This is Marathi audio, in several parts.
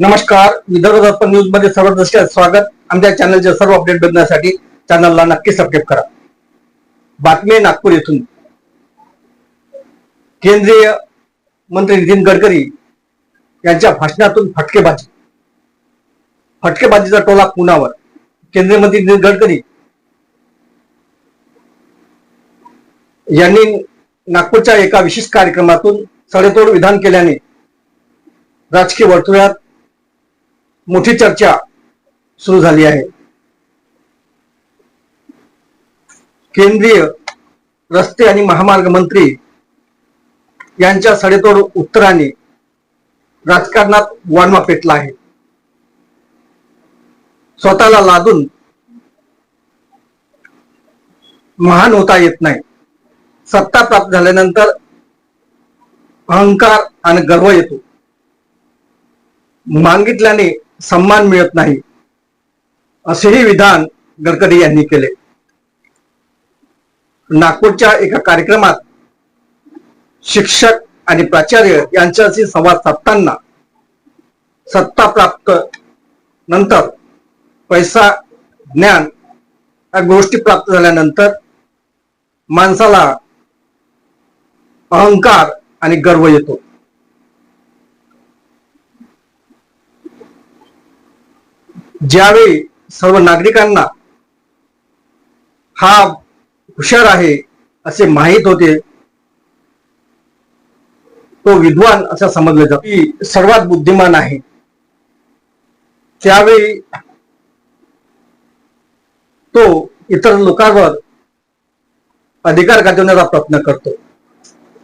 नमस्कार. विदर्भ दर्पण न्यूजमध्ये सर्व स्वागत. आमच्या चॅनलचे सर्व अपडेट बघण्यासाठी चॅनलला नक्की सबस्क्राईब करा. बातमी नागपूर येथून. केंद्रीय मंत्री नितीन गडकरी यांच्या भाषणातून फटकेबाजी. फटकेबाजीचा टोला कुणावर? केंद्रीय मंत्री नितीन गडकरी यांनी नागपूरच्या एका विशिष्ट कार्यक्रमातून सडेतोड विधान केल्याने राजकीय वर्तुळात मोठी चर्चा सुरू झाली आहे. केंद्रीय रस्ते आणि महामार्ग मंत्री यांच्या सडेतोड उत्तराने राजकारणात वाढमा पेटला आहे. स्वतःला लादून महान होता येत नाही. सत्ता प्राप्त झाल्यानंतर अहंकार आणि गर्व येतो. मागितल्याने सन्मान मिळत नाही असेही विधान गडकरी यांनी केले. नागपूरच्या एका कार्यक्रमात शिक्षक आणि प्राचार्य यांच्याशी संवाद साधताना सत्ता प्राप्त नंतर पैसा ज्ञान या गोष्टी प्राप्त झाल्यानंतर माणसाला अहंकार आणि गर्व येतो. ज्यावेळी सर्व नागरिकांना हा हुशार आहे असे माहीत होते तो विद्वान असं समजले जात की सर्वात बुद्धिमान आहे. त्यावेळी तो इतर लोकांवर अधिकार गाजवण्याचा प्रयत्न करतो.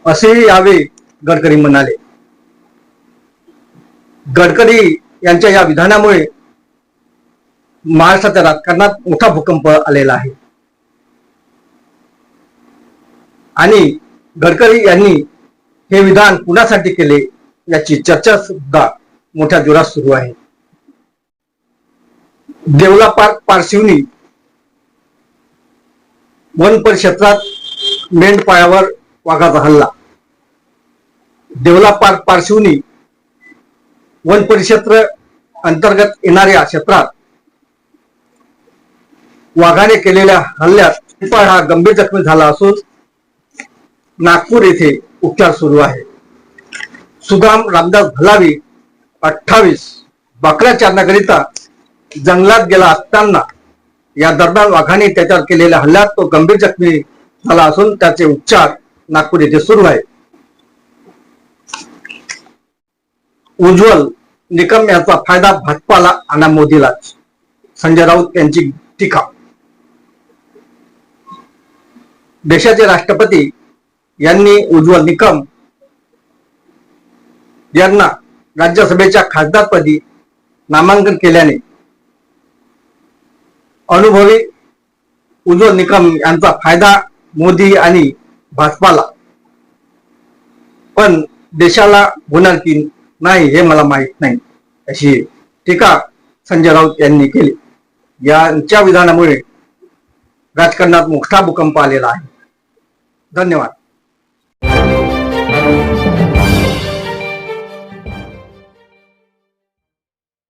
असेही यावेळी गडकरी म्हणाले. गडकरी यांच्या या विधानामुळे महाराष्ट्राच्या राजकारणात मोठा भूकंप आलेला आहे. आणि गडकरी यांनी हे विधान कुणासाठी केले याची चर्चा सुद्धा मोठ्या जोरात सुरू आहे. देवला पार्क पारशिवनी वन परिक्षेत्रात मेंढपाळ्यावर वाघाचा हल्ला. देवला पार्क पारशिवनी वन परिक्षेत्र अंतर्गत येणाऱ्या क्षेत्रात वाघाने केलेल्या हल्ल्यात मेंढपाळ हा गंभीर जखमी झाला असून नागपूर येथे उपचार सुरू आहे. सुदाम रामदास भलावी अठ्ठावीस बकऱ्या चारण्याकरिता जंगलात गेला असताना या दरम्यान वाघाने त्याच्यावर केलेल्या हल्ल्यात तो गंभीर जखमी झाला असून त्याचे उपचार नागपूर येथे सुरू आहे. उज्ज्वल निकम याचा फायदा भाजपाला आणि मोदीलाच. संजय राऊत यांची टीका. देशाचे राष्ट्रपती यांनी उज्ज्वल निकम यांना राज्यसभेच्या खासदारपदी नामांकन केल्याने अनुभवी उज्ज्वल निकम यांचा फायदा मोदी आणि भाजपाला. पण देशाला होणार की नाही हे मला माहीत नाही. अशी टीका संजय राऊत यांनी केली. यांच्या विधानामुळे राजकारणात मोठा भूकंप आलेला आहे. धन्यवाद